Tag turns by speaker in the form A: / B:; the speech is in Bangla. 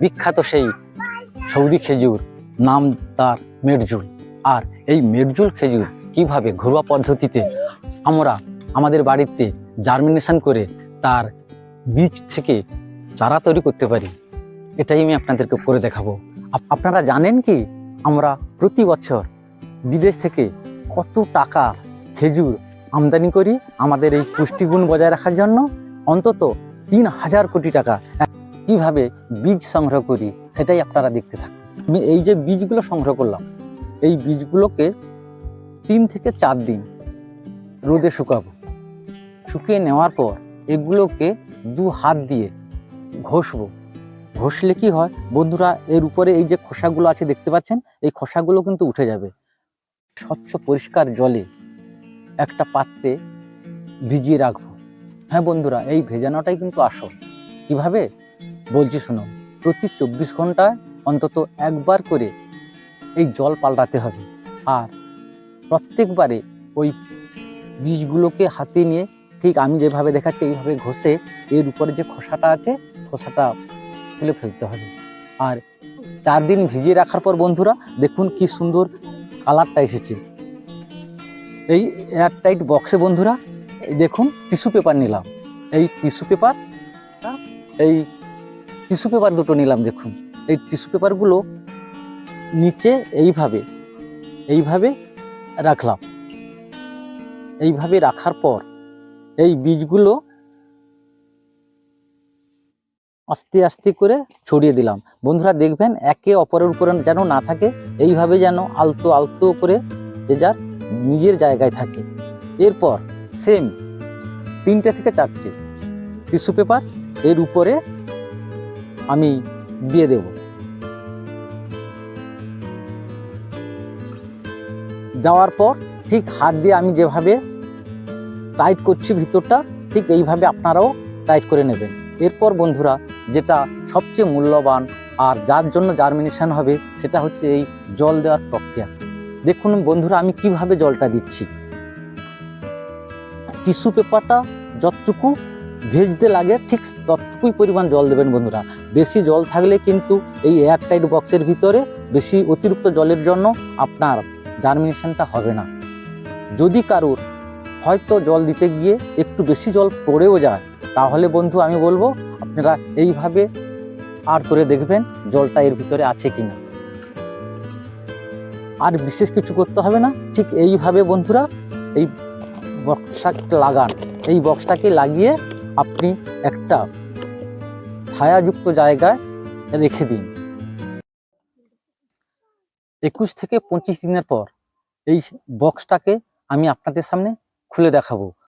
A: বিখ্যাত সেই সৌদি খেজুর, নাম তার মেডজুল আর এই মেডজুল খেজুর কীভাবে ঘরোয়া পদ্ধতিতে আমরা আমাদের বাড়িতে জার্মিনেশন করে তার বীজ থেকে চারা তৈরি করতে পারি, এটাই আমি আপনাদেরকে করে দেখাবো। আপনারা জানেন কি আমরা প্রতি বছর বিদেশ থেকে কত টাকার খেজুর আমদানি করি আমাদের এই পুষ্টিগুণ বজায় রাখার জন্য? অন্তত তিন হাজার কোটি টাকা। কীভাবে বীজ সংগ্রহ করি, সেটাই আপনারা দেখতে থাকুন। আমি এই যে বীজগুলো সংগ্রহ করলাম, এই বীজগুলোকে তিন থেকে চার দিন রোদে শুকাবো। শুকিয়ে নেওয়ার পর এগুলোকে দু হাত দিয়ে ঘষবো। ঘষলে কি হয়? বন্ধুরা, এর উপরে এই যে খোসাগুলো আছে, দেখতে পাচ্ছেন? এই খোসাগুলো কিন্তু উঠে যাবে। স্বচ্ছ পরিষ্কার জলে একটা পাত্রে ভিজিয়ে রাখব। হ্যাঁ বন্ধুরা, এই ভেজানোটাই কিন্তু আসল। কীভাবে? বলছি, শোনো, প্রতি চব্বিশ ঘন্টায় অন্তত একবার করে এই জল পাল্টাতে হবে। আর প্রত্যেকবারে ওই বীজগুলোকে হাতে নিয়ে ঠিক আমি যেভাবে দেখাচ্ছি, এইভাবে ঘষে এর উপরে যে খোসাটা আছে, খোসাটা তুলে ফেলতে হবে। আর চার দিন ভিজিয়ে রাখার পর বন্ধুরা, দেখুন কি সুন্দর কালারটা এসেছে। এই এয়ারটাইট বক্সে বন্ধুরা দেখুন টিস্যু পেপার নিলাম। এই টিস্যু পেপার, এই টিস্যু পেপার দুটো নিলাম, দেখুন। এই টিস্যু পেপারগুলো নিচে এইভাবে এইভাবে রাখলাম। এইভাবে রাখার পর এই বীজগুলো আস্তে আস্তে করে ছড়িয়ে দিলাম। বন্ধুরা, দেখবেন একে অপরের উপরে যেন না থাকে, এইভাবে যেন আলতো আলতো করে যে যার নিজের জায়গায় থাকে। এরপর সেম তিনটে থেকে চারটে টিস্যু পেপার এর উপরে আমি দিয়ে দেব। দেওয়ার পর ঠিক হাত দিয়ে আমি যেভাবে টাইট করছি ভিতরটা, ঠিক এইভাবে আপনারাও টাইট করে নেবেন। এরপর বন্ধুরা, যেটা সবচেয়ে মূল্যবান আর যার জন্য জার্মিনেশন হবে, সেটা হচ্ছে এই জল দেওয়ার প্রক্রিয়া। দেখুন বন্ধুরা, আমি কীভাবে জলটা দিচ্ছি। টিস্যু পেপারটা যতটুকু ভেজতে লাগে, ঠিক ততটুকুই পরিমাণ জল দেবেন বন্ধুরা। বেশি জল থাকলে কিন্তু এই এয়ারটাইট বক্সের ভিতরে বেশি অতিরিক্ত জলের জন্য আপনার জার্মিনেশনটা হবে না। যদি কারুর হয়তো জল দিতে গিয়ে একটু বেশি জল পড়েও যায়, তাহলে বন্ধু আমি বলব, আপনারা এইভাবে আর করে দেখবেন জলটা এর ভিতরে আছে কি না আর বিশেষ কিছু করতে হবে না, ঠিক এইভাবে বন্ধুরা এই বক্সটা লাগান। এই বক্সটাকে লাগিয়ে আপনি একটা ছায়াযুক্ত জায়গায় রেখে দিন। একুশ থেকে পঁচিশ দিনের পর এই বক্সটাকে আমি আপনাদের সামনে খুলে দেখাবো।